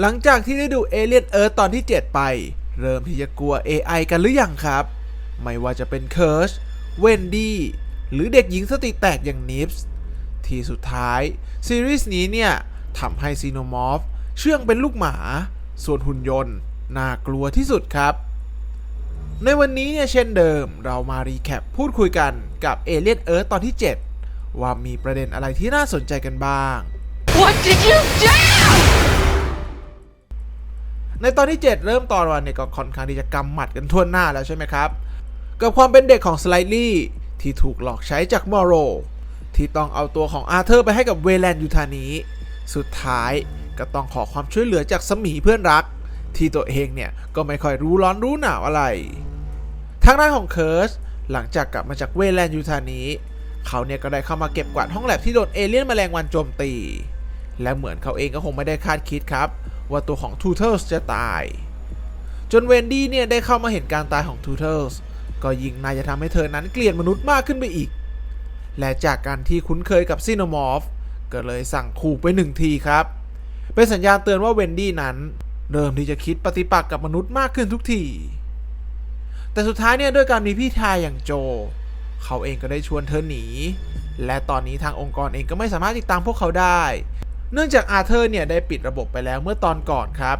หลังจากที่ได้ดูเอเลียนเอิร์ตอนที่ 7 ไป เริ่มที่จะกลัว AI กันหรือยังครับ ไม่ว่าจะเป็นเคิร์ชเวนดี้หรือเด็กหญิงสติแตกอย่างนิฟส์ที่สุดท้าย ซีรีส์นี้เนี่ยทำให้ซีโนมอฟเชื่องเป็นลูกหมา ส่วนหุ่นยนต์ น่ากลัวที่สุดครับ ในวันนี้เนี่ยเช่นเดิมเรามารีแคปพูดคุยกันกับเอเลียนเอิร์ตอนที่ 7 ว่ามีประเด็นอะไรที่น่าสนใจกันบ้าง What did you do? ในตอนที่ 7 เริ่มตอนวันเนี่ยก็ค่อนข้างที่จะกำหมัดกันทั่วหน้าแล้วใช่ไหมครับ กับความเป็นเด็กของสไลลี่ที่ถูกหลอกใช้จากมอโรที่ต้องเอาตัวของอาเธอร์ไปให้กับเวแลนยูทานีสุดท้ายก็ต้องขอความช่วยเหลือจากสมีเพื่อนรัก ที่ตัวเองเนี่ยก็ไม่ค่อยรู้ร้อนรู้หนาวอะไร ทางด้านของเคิร์สหลังจากกลับมาจากเวแลนยูทานีเขาเนี่ยก็ได้เข้ามาเก็บกวาดห้องแลบที่โดนเอเลี่ยนแมลงวันโจมตี และเหมือนเขาเองก็คงไม่ได้คาดคิดครับ ว่าตัวของทูเทิลส์จะตาย จนเวนดี้เนี่ยได้เข้ามาเห็นการตายของทูเทิลส์ก็ยิ่งน่าจะทำให้เธอนั้นเกลียดมนุษย์มากขึ้นไปอีก และจากการที่คุ้นเคยกับซีโนมอฟก็เลยสั่งขู่ไปหนึ่งทีครับ เป็นสัญญาณเตือนว่าเวนดี้นั้น เริ่มที่จะคิดปฏิปักษ์กับมนุษย์มากขึ้นทุกที แต่สุดท้ายเนี่ยด้วยการมีพี่ชายอย่างโจ เขาเองก็ได้ชวนเธอหนี และตอนนี้ทางองค์กรเองก็ไม่สามารถติดตามพวกเขาได้ เนื่องจากอาเธอร์เนี่ยได้ปิดระบบไปแล้วเมื่อตอนก่อนครับ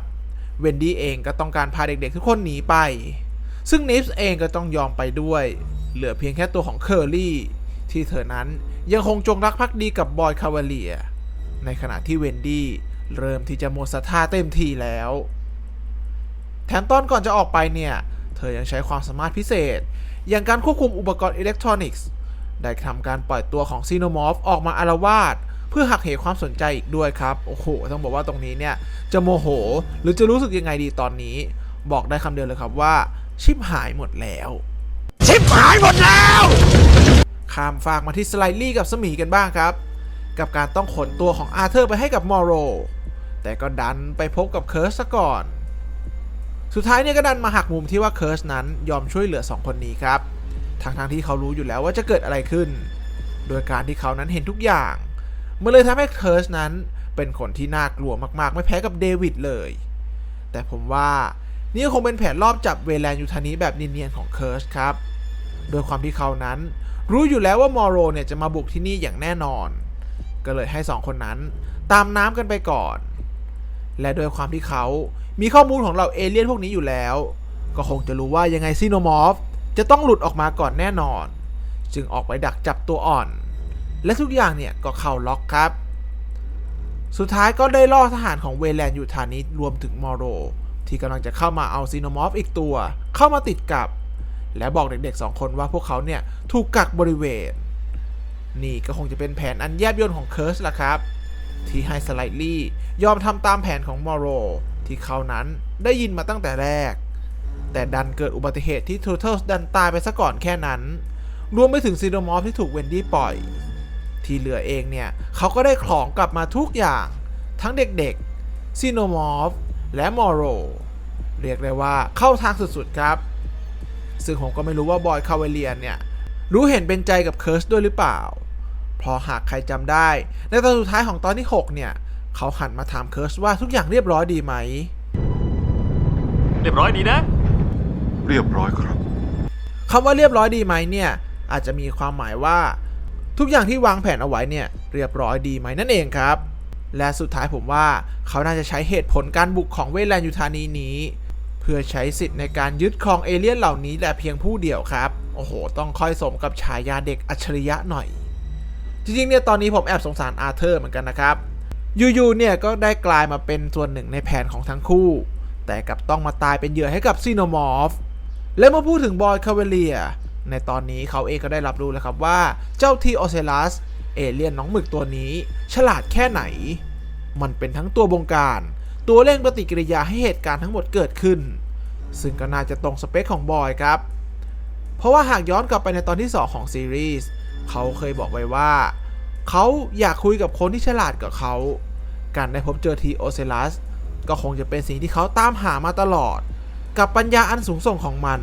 เวนดี้เองก็ต้องการพาเด็กๆทุกคนหนีไป ซึ่งนิฟส์เองก็ต้องยอมไปด้วย เหลือเพียงแค่ตัวของเคอร์รี่ที่เธอนั้นยังคงจงรักภักดีกับบอยคาวาเลีย ในขณะที่เวนดี้เริ่มที่จะหมดศรัทธาเต็มทีแล้ว แถมตอนก่อนจะออกไปเนี่ย เธอยังใช้ความสามารถพิเศษ อย่างการควบคุมอุปกรณ์อิเล็กทรอนิกส์ ได้ทำการปล่อยตัวของซีโนมอฟออกมาอารวาส เพื่อหักเหความสนใจอีกด้วยครับ โอ้โห ต้องบอกว่าตรงนี้เนี่ย จะโมโห หรือจะรู้สึกยังไงดีตอนนี้ บอกได้คำเดียวเลยครับว่า ชิบหายหมดแล้ว ชิบหายหมดแล้วข้ามฝากมาที่สไลลี่กับสมีกันบ้างครับ กับการต้องขนตัวของอาเธอร์ไปให้กับมอร์โรแต่ก็ดันไปพบกับเคิร์สซะก่อน สุดท้ายเนี่ยก็ดันมาหักมุมที่ว่าเคิร์สนั้นยอมช่วยเหลือ 2 คนนี้ครับทั้งทงๆที่เขารู้อยู่แล้วว่าจะเกิดอะไรขึ้น โดยการที่เขานั้นเห็นทุกอย่าง มันเลยทำให้เคิร์สนั้นเป็นคนที่น่ากลัวมากๆ ไม่แพ้กับเดวิดเลย แต่ผมว่านี่คงเป็นแผนรอบจับเวแลนยูทานีแบบเนียนๆของเคิร์สครับ โดยความที่เขานั้น รู้อยู่แล้วว่ามอร์โรเนี่ยจะมาบุกที่นี่อย่างแน่นอน ก็เลยให้สองคนนั้นตามน้ำกันไปก่อน และโดยความที่เขามีข้อมูลของเราเอเลี่ยนพวกนี้อยู่แล้ว ก็คงจะรู้ว่ายังไงซีโนมอฟจะต้องหลุดออกมาก่อนแน่นอน จึงออกไปดักจับตัวอ่อน และทุกอย่างเนี่ยก็เข้าล็อกครับ สุดท้ายก็ได้ล่อทหารของเวแลนยูทานิสรวมถึงมอร์โร ที่กำลังจะเข้ามาเอาซีโนมอฟอีกตัว เข้ามาติดกับ และบอกเด็กๆสองคนว่าพวกเขาเนี่ยถูกกักบริเวณ นี่ก็คงจะเป็นแผนอันแยบยลของเคิร์สละครับ ที่ให้สไลลี่ยอมทำตามแผนของมอร์โร ที่เขานั้นได้ยินมาตั้งแต่แรก แต่ดันเกิดอุบัติเหตุที่ทูเทิลดันตายไปซะก่อนแค่นั้น รวมไปถึงซีโนมอฟที่ถูกเวนดี้ปล่อย ที่เหลือเองเนี่ยเขาก็ได้ของกลับมาทุกอย่าง ทั้งเด็กๆซีโนมอฟและมอร์โรเรียกได้ว่าเข้าทางสุดๆครับ ซึ่งผมก็ไม่รู้ว่าบอยคาเวเลียนเนี่ย รู้เห็นเป็นใจกับเคิร์สด้วยหรือเปล่า เพราะหากใครจำได้ ในตอนสุดท้ายของตอนที่ 6 เนี่ย เขาหันมาถามเคิร์สว่าทุกอย่างเรียบร้อยดีไหม เรียบร้อยดีนะ เรียบร้อยครับคำว่าเรียบร้อยดีไหมเนี่ย อาจจะมีความหมายว่า ทุกอย่างที่วางแผนเอาไว้เนี่ยเรียบร้อยดีไหมนั่นเองครับ และสุดท้ายผมว่าเขาน่าจะใช้เหตุผลการบุกของเวทแลนยูทานีนี้ เพื่อใช้สิทธิ์ในการยึดครองเอเลี่ยนเหล่านี้แต่เพียงผู้เดียวครับ โอ้โห ต้องค่อยสมกับฉายาเด็กอัจฉริยะหน่อย จริงๆเนี่ยตอนนี้ผมแอบสงสารอาเธอร์เหมือนกันนะครับยูๆเนี่ยก็ได้กลายมาเป็นส่วนหนึ่งในแผนของทั้งคู่ แต่กับต้องมาตายเป็นเหยื่อให้กับซีโนมอฟและเมื่อพูดถึงบอยคาเวเลีย ในตอนนี้เขาเองก็ได้รับรู้แล้วครับว่าเจ้าทีโอเซลัสเอเลี่ยนน้องหมึกตัวนี้ ฉลาดแค่ไหน มันเป็นทั้งตัวบงการ ตัวเร่งปฏิกิริยาให้เหตุการณ์ทั้งหมดเกิดขึ้น ซึ่งก็น่าจะตรงสเปคของบอยครับ เพราะว่าหากย้อนกลับไปในตอนที่ 2 ของซีรีส์เขาเคยบอกไว้ว่าเขาอยากคุยกับคนที่ฉลาดกว่าเขา การได้พบเจอทีโอเซลัสก็คงจะเป็นสิ่งที่เขาตามหามาตลอด กับปัญญาอันสูงส่งของมัน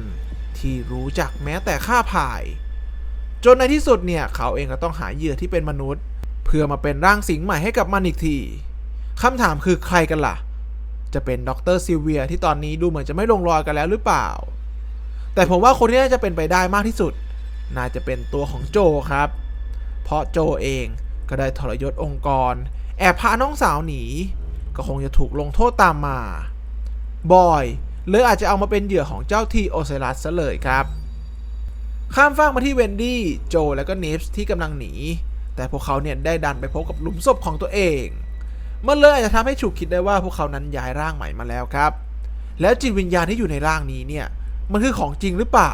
ที่รู้จักแม้แต่ค่าผาย จนในที่สุดเนี่ย เขาเองก็ต้องหาเหยื่อที่เป็นมนุษย์ เพื่อมาเป็นร่างสิงใหม่ให้กับมันอีกทีคำถามคือใครกันล่ะ จะเป็นดรซิลเวียที่ตอนนี้ดูเหมือนจะไม่ลงรอยกันแล้วหรือเปล่า แต่ผมว่าคนที่น่าจะเป็นไปได้มากที่สุด น่าจะเป็นตัวของโจครับ เพราะโจเองก็ได้ทรยศองค์กร แอบพาน้องสาวหนี ก็คงจะถูกลงโทษตามมา บอย เลยออาจจะเอามาเป็นเหยื่อของเจ้าทีโอเซลัสซะเลยครับ ข้ามฟากมาที่เวนดี้โจและก็นิฟส์ที่กำลังหนี แต่พวกเขาเนี่ยได้ดันไปพบกับหลุมศพของตัวเองมันเลยอาจจะทำให้ฉุกคิดได้ว่าพวกเขานั้นย้ายร่างใหม่มาแล้วครับ แล้วจิตวิญญาณที่อยู่ในร่างนี้เนี่ยมันคือของจริงหรือเปล่า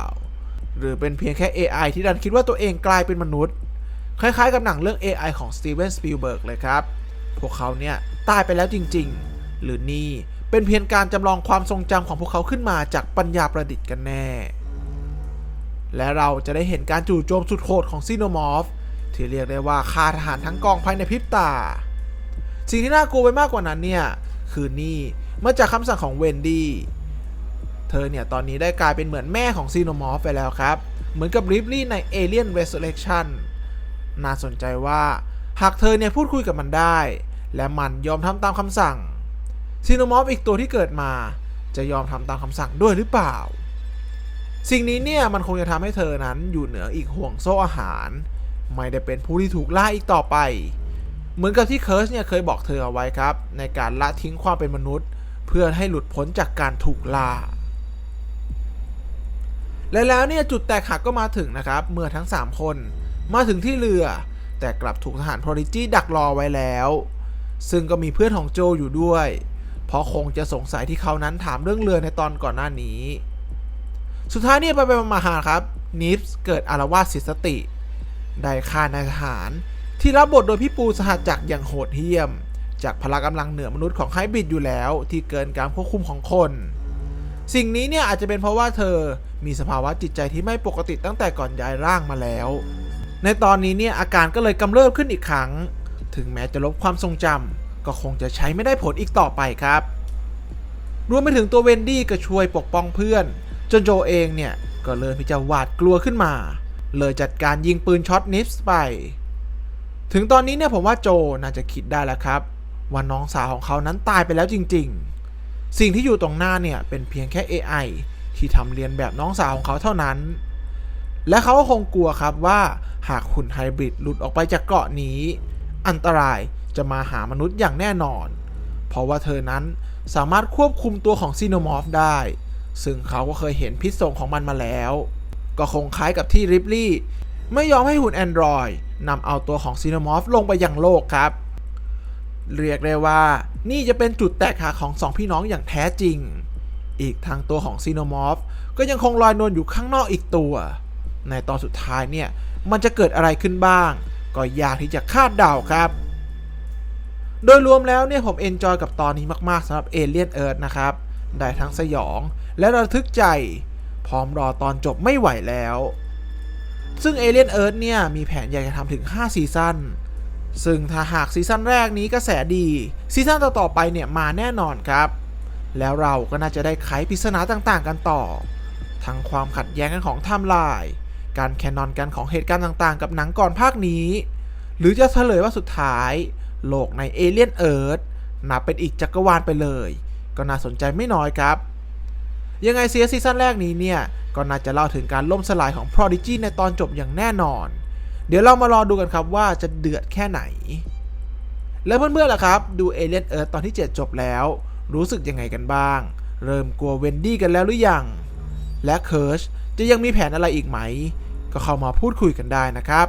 หรือเป็นเพียงแค่ AI ที่ดันคิดว่าตัวเองกลายเป็นมนุษย์ คล้ายๆกับหนังเรื่อง AI ของสตีเวนสปิลเบิร์กเลยครับ พวกเขาเนี่ยตายไปแล้วจริงๆ หรือนี่ เป็นเพียงการจำลองความทรงจำของพวกเขาขึ้นมาจากปัญญาประดิษฐ์กันแน่ และเราจะได้เห็นการจู่โจมสุดโหดของซีโนมอร์ฟที่เรียกได้ว่าฆ่าทหารทั้งกองภายในพริบตา สิ่งที่น่ากลัวไปมากกว่านั้นเนี่ยคือนี่มาจากคำสั่งของเวนดี้ เธอเนี่ยตอนนี้ได้กลายเป็นเหมือนแม่ของซีโนมอร์ฟไปแล้วครับ เหมือนกับริปลี่ใน Alien Resurrection น่าสนใจว่าหากเธอเนี่ยพูดคุยกับมันได้ และมันยอมทำตามคำสั่ง ซีโนมอฟอีกตัวที่เกิดมา จะยอมทำตามคำสั่งด้วยหรือเปล่า สิ่งนี้เนี่ยมันคงจะทำให้เธอนั้นอยู่เหนืออีกห่วงโซ่อาหาร ไม่ได้เป็นผู้ที่ถูกล่าอีกต่อไป เหมือนกับที่เคิร์สเนี่ยเคยบอกเธอเอาไว้ครับ ในการละทิ้งความเป็นมนุษย์ เพื่อให้หลุดพ้นจากการถูกล่าและแล้วเนี่ยจุดแตกหักก็มาถึงนะครับ เมื่อทั้ง 3 คนมาถึงที่เรือ แต่กลับถูกทหารพรอริจี้ดักรอไว้แล้ว ซึ่งก็มีเพื่อนของโจอยู่ด้วย เพราะคงจะสงสัยที่เขานั้นถามเรื่องเรือในตอนก่อนหน้านี้ สุดท้ายนี่ไปไปมาหาครับนิฟส์เกิดอารวาสเสียสติ ได้ฆ่านายทหาร ที่รับบทโดยพี่ปูสหัสจักรอย่างโหดเหี้ยม จากพละกำลังเหนือมนุษย์ของไฮบริดอยู่แล้ว ที่เกินการควบคุมของคน สิ่งนี้เนี่ยอาจจะเป็นเพราะว่าเธอมีสภาวะจิตใจที่ไม่ปกติตั้งแต่ก่อนย้ายร่างมาแล้ว ในตอนนี้เนี่ยอาการก็เลยกำเริบขึ้นอีกครั้ง ถึงแม้จะลบความทรงจำ ก็คงจะใช้ไม่ได้ผลอีกต่อไปครับ รวมไปถึงตัวเวนดี้ก็ช่วยปกป้องเพื่อน จนโจเองเนี่ย ก็เริ่มที่จะหวาดกลัวขึ้นมา เลยจัดการยิงปืนช็อตนิฟส์ไป ถึงตอนนี้เนี่ยผมว่าโจน่าจะคิดได้แล้วครับ ว่าน้องสาวของเขานั้นตายไปแล้วจริง ๆ สิ่งที่อยู่ตรงหน้าเนี่ยเป็นเพียงแค่ AI ที่ทำเรียนแบบน้องสาวของเขาเท่านั้น และเขาก็คงกลัวครับว่าหากหุ่นไฮบริดหลุดออกไปจากเกาะนี้ อันตราย จะมาหามนุษย์อย่างแน่นอน เพราะว่าเธอนั้นสามารถควบคุมตัวของซีโนมอร์ฟได้ ซึ่งเขาก็เคยเห็นพิษส่งของมันมาแล้ว ก็คงคล้ายกับที่ริปลี่ไม่ยอมให้หุ่น Android นำเอาตัวของซีโนมอร์ฟลงไปยังโลกครับ เรียกได้ว่านี่จะเป็นจุดแตกหักของสองพี่น้องอย่างแท้จริง อีกทางตัวของซีโนมอร์ฟก็ยังคงลอยนวลอยู่ข้างนอกอีกตัว ในตอนสุดท้ายเนี่ยมันจะเกิดอะไรขึ้นบ้าง ก็ยากที่จะคาดเดาครับ โดยรวมแล้วเนี่ยผมเอนจอยกับตอนนี้มากๆสำหรับ Alien Earth นะครับ ได้ทั้งสยองและระทึกใจ พร้อมรอตอนจบไม่ไหวแล้ว ซึ่ง Alien Earth เนี่ย มีแผนอยากจะทำถึง 5 ซีซั่นซึ่งถ้าหากซีซั่นแรกนี้กระแสดีซีซั่นต่อๆไปเนี่ยมาแน่นอนครับ แล้วเราก็น่าจะได้ไขปริศนาต่างๆ กันต่อ ทั้งความขัดแย้งกันของไทม์ไลน์การแคนนอนกันของเหตุการณ์ต่างๆ กับหนังก่อนภาคนี้ หรือจะเฉลยว่าสุดท้าย โลกใน Alien Earth นับเป็นอีกจักรวาลไปเลย ก็น่าสนใจไม่น้อยครับ ยังไงเซียซีซั่นแรกนี้เนี่ย ก็น่าจะเล่าถึงการล่มสลายของ Prodigy ในตอนจบอย่างแน่นอน เดี๋ยวเรามารอดูกันครับว่าจะเดือดแค่ไหน แล้วเพื่อนๆล่ะครับ ดู Alien Earth ตอนที่ 7 จบแล้ว รู้สึกยังไงกันบ้าง เริ่มกลัวเวนดี้กันแล้วหรือยัง และเคิร์ชจะยังมีแผนอะไรอีกไหม ก็เข้ามาพูดคุยกันได้นะครับ